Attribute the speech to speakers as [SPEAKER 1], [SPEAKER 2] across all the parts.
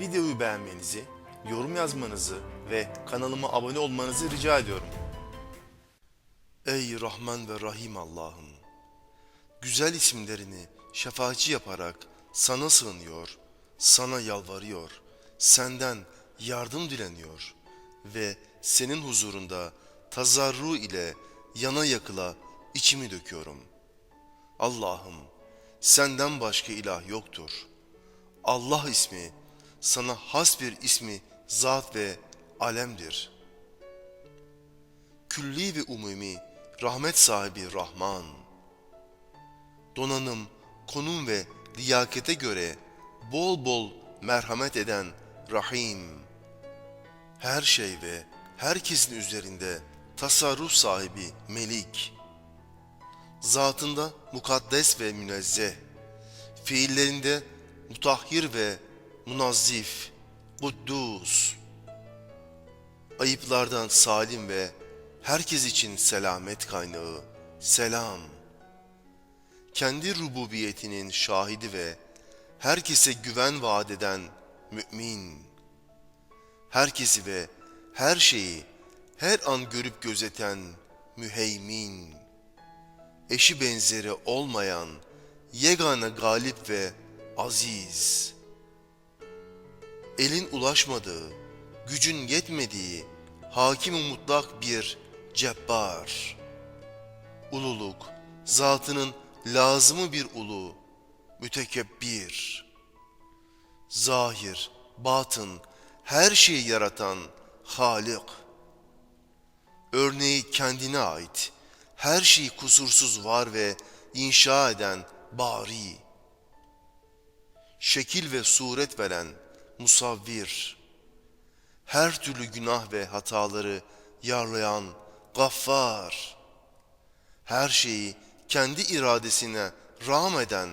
[SPEAKER 1] videoyu beğenmenizi, yorum yazmanızı ve kanalıma abone olmanızı rica ediyorum. Ey Rahman ve Rahim Allah'ım! Güzel isimlerini şefaatçi yaparak sana sığınıyor, sana yalvarıyor, senden yardım dileniyor ve senin huzurunda tazarru ile yana yakıla içimi döküyorum. Allah'ım senden başka ilah yoktur. Allah ismi sana has bir ismi zat ve alemdir. Külli ve umumi rahmet sahibi Rahman. Donanım, konum ve liyakete göre bol bol merhamet eden Rahim. Her şey ve herkesin üzerinde tasarruf sahibi Melik. Zatında mukaddes ve münezzeh. Fiillerinde mutahhir ve munazzif, kuddus. Ayıplardan salim ve herkes için selamet kaynağı, selam. Kendi rububiyetinin şahidi ve herkese güven vaat eden mümin. Herkesi ve her şeyi her an görüp gözeten müheymin. Eşi benzeri olmayan yegane galip ve aziz. Elin ulaşmadığı, gücün yetmediği hakim mutlak bir cebbar. Ululuk, zatının lazımı bir ulu, mütekebbir. Zahir, batın, her şeyi yaratan Halik. Örneği kendine ait, her şeyi kusursuz var ve inşa eden Bari. Şekil ve suret veren Musavvir. Her türlü günah ve hataları yarlayan Gaffar. Her şeyi kendi iradesine rağm eden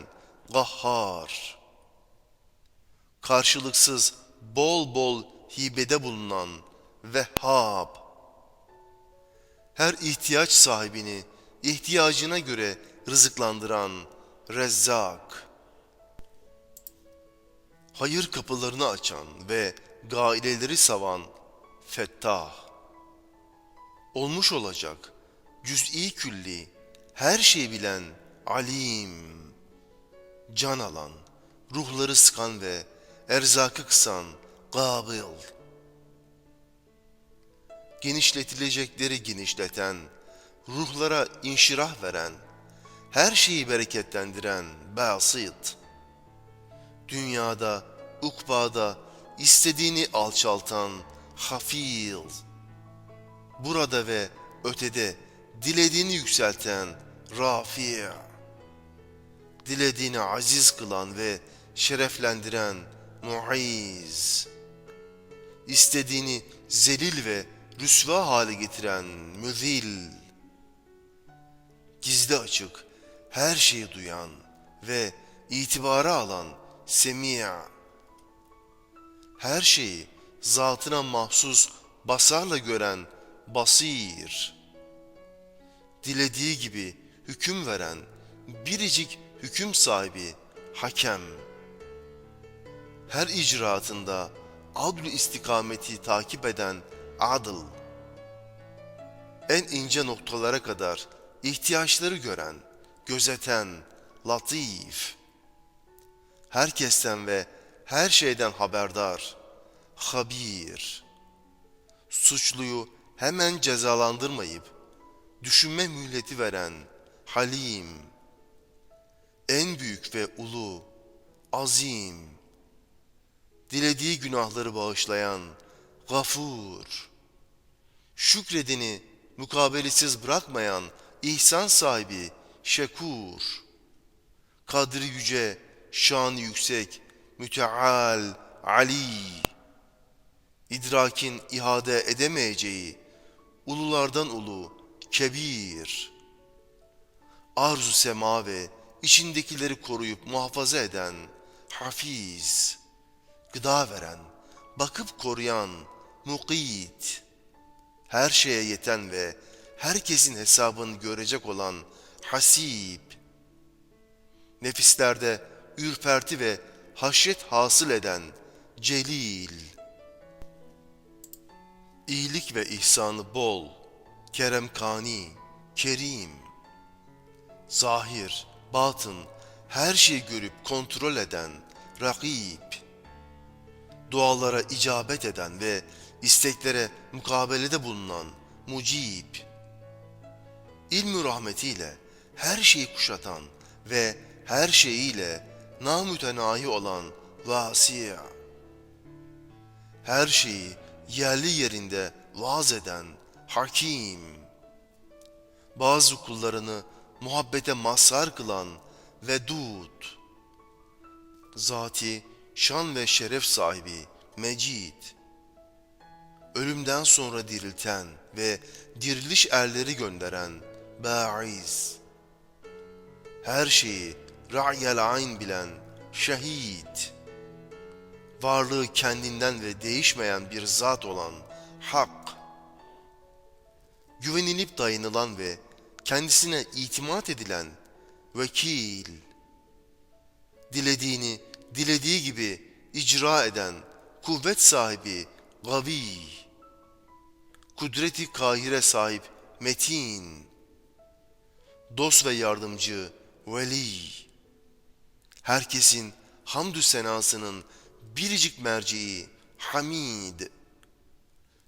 [SPEAKER 1] Gahhar. Karşılıksız bol bol hibede bulunan Vehhab. Her ihtiyaç sahibini ihtiyacına göre rızıklandıran Rezzak. Hayır kapılarını açan ve gaileleri savan Fettah. Olmuş olacak cüz'i külli her şeyi bilen Alim. Can alan, ruhları sıkan ve erzakı kısan Gabil. Genişletilecekleri genişleten, ruhlara inşirah veren, her şeyi bereketlendiren Basit. Dünyada, ukbada istediğini alçaltan Hafil. Burada ve ötede dilediğini yükselten Rafi. Dilediğini aziz kılan ve şereflendiren Muiz. İstediğini zelil ve rüsva hale getiren Müzil. Gizli açık her şeyi duyan ve itibara alan Semia. Her şeyi zatına mahsus basarla gören Basir. Dilediği gibi hüküm veren biricik hüküm sahibi Hakem. Her icraatında adl istikameti takip eden Adıl. En ince noktalara kadar ihtiyaçları gören, gözeten, latif. Herkesten ve her şeyden haberdar, habir. Suçluyu hemen cezalandırmayıp, düşünme mühleti veren, halim. En büyük ve ulu, azim. Dilediği günahları bağışlayan, gafur. Şükredeni mukabelesiz bırakmayan ihsan sahibi şekur. Kadri yüce, şanı yüksek, müteal, ali. İdrakin ihade edemeyeceği, ululardan ulu, kebir. Arzu sema ve içindekileri koruyup muhafaza eden, hafiz. Gıda veren, bakıp koruyan, mukit. Her şeye yeten ve herkesin hesabını görecek olan hasip. Nefislerde ürperti ve haşyet hasıl eden celil. İyilik ve ihsanı bol, keremkani, kerim. Zahir, batın, her şeyi görüp kontrol eden, rakip. Dualara icabet eden ve isteklere mukabelede bulunan mucib. İlmi rahmetiyle her şeyi kuşatan ve her şeyiyle namütenahi olan vasi. Her şeyi yerli yerinde vaaz eden hakim. Bazı kullarını muhabbete mazhar kılan vedud. Zati şan ve şeref sahibi mecid. Ölümden sonra dirilten ve diriliş erleri gönderen baiz. Her şeyi ra'yel ayn bilen şehit. Varlığı kendinden ve değişmeyen bir zat olan hak. Güvenilip dayanılan ve kendisine itimat edilen vekil. Dilediğini dilediği gibi icra eden kuvvet sahibi gavi. Kudreti kahire sahip metin. Dost ve yardımcı veli. Herkesin hamdü senasının biricik merceği hamid.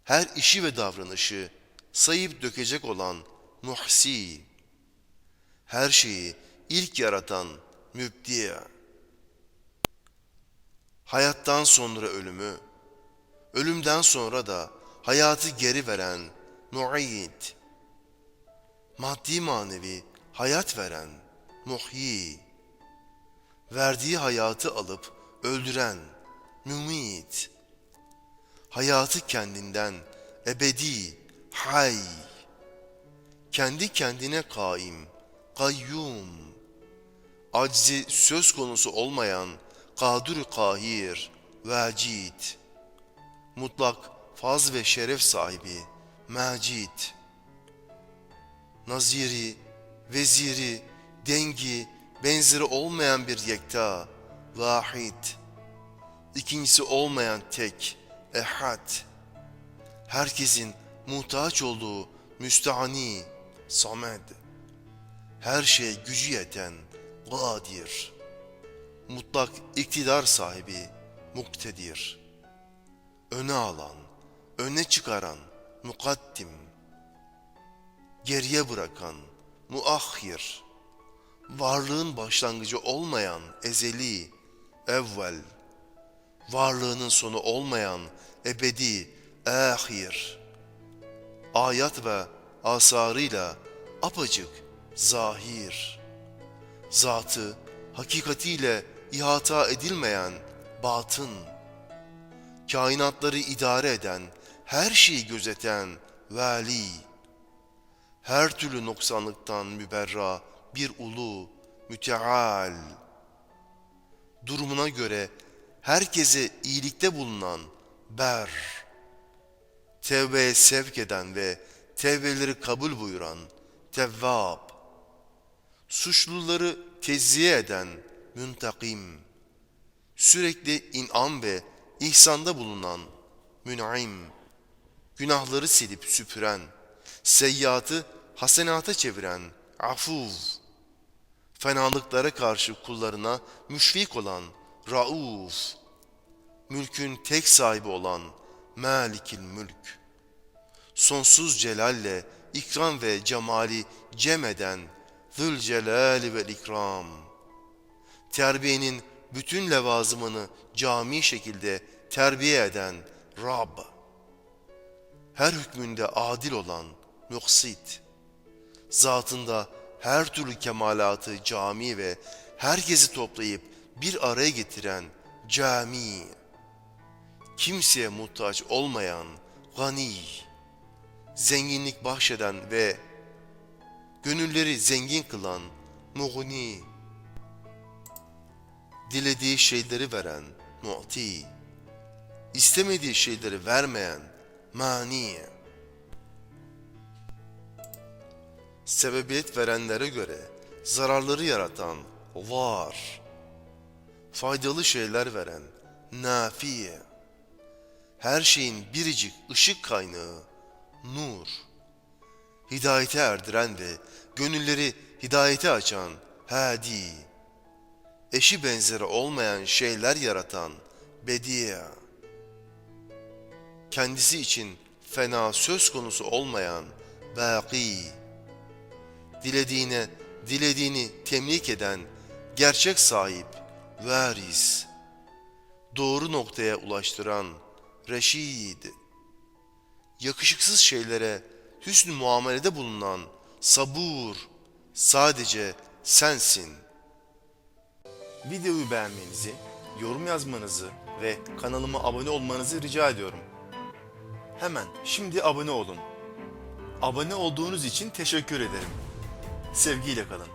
[SPEAKER 1] Her işi ve davranışı sayıp dökecek olan muhsi. Her şeyi ilk yaratan mübdi. Hayattan sonra ölümü, ölümden sonra da hayatı geri veren mu'id. Maddi manevi hayat veren muhyi. Verdiği hayatı alıp öldüren mümit. Hayatı kendinden ebedi hay. Kendi kendine kaim, kayyum. Aczi söz konusu olmayan kadir kahir, vacid. Mutlak faz ve şeref sahibi, macid. Naziri, veziri, dengi, benzeri olmayan bir yekta, vahid. İkincisi olmayan tek, ehad. Herkesin muhtaç olduğu müstahani, samed. Her şey gücü yeten, gadir. Mutlak iktidar sahibi, muktedir. Öne alan, öne çıkaran, mukaddim. Geriye bırakan, muahhir. Varlığın başlangıcı olmayan ezeli, evvel. Varlığının sonu olmayan ebedi, ahir. Ayat ve asarıyla apacık, zahir. Zatı hakikatiyle ihata edilmeyen batın. Kainatları idare eden, her şeyi gözeten veli. Her türlü noksanlıktan müberra bir ulu, müteal. Durumuna göre herkese iyilikte bulunan ber. Tevbeye sevk eden ve tevbeleri kabul buyuran tevvab. Suçluları tezziye eden müntakim. Sürekli inam ve ihsanda bulunan mün'im. Günahları silip süpüren, seyyiatı hasenata çeviren afuv. Fenalıklara karşı kullarına müşfik olan rauf. Mülkün tek sahibi olan Malikil Mülk. Sonsuz celalle ikram ve cemali cem eden Zülcelali ve ikram. Terbiyenin bütün levazımını cami şekilde terbiye eden Rab. Her hükmünde adil olan Muksit. Zatında her türlü kemalatı cami ve herkesi toplayıp bir araya getiren cami. Kimseye muhtaç olmayan gani. Zenginlik bahşeden ve gönülleri zengin kılan muğni, dilediği şeyleri veren mu'ti, istemediği şeyleri vermeyen mani, sebebiyet verenlere göre zararları yaratan var, faydalı şeyler veren nafiye. Her şeyin biricik ışık kaynağı, nur. Hidayete erdiren ve gönülleri hidayete açan, hadi. Eşi benzeri olmayan şeyler yaratan, bediye. Kendisi için fena söz konusu olmayan, baki. Dilediğine, dilediğini temlik eden, gerçek sahip, varis. Doğru noktaya ulaştıran, reşid. Yakışıksız şeylere hüsnü muamelede bulunan, sabur. Sadece sensin.
[SPEAKER 2] Videoyu beğenmenizi, yorum yazmanızı ve kanalıma abone olmanızı rica ediyorum. Hemen şimdi abone olun. Abone olduğunuz için teşekkür ederim. Sevgiyle kalın.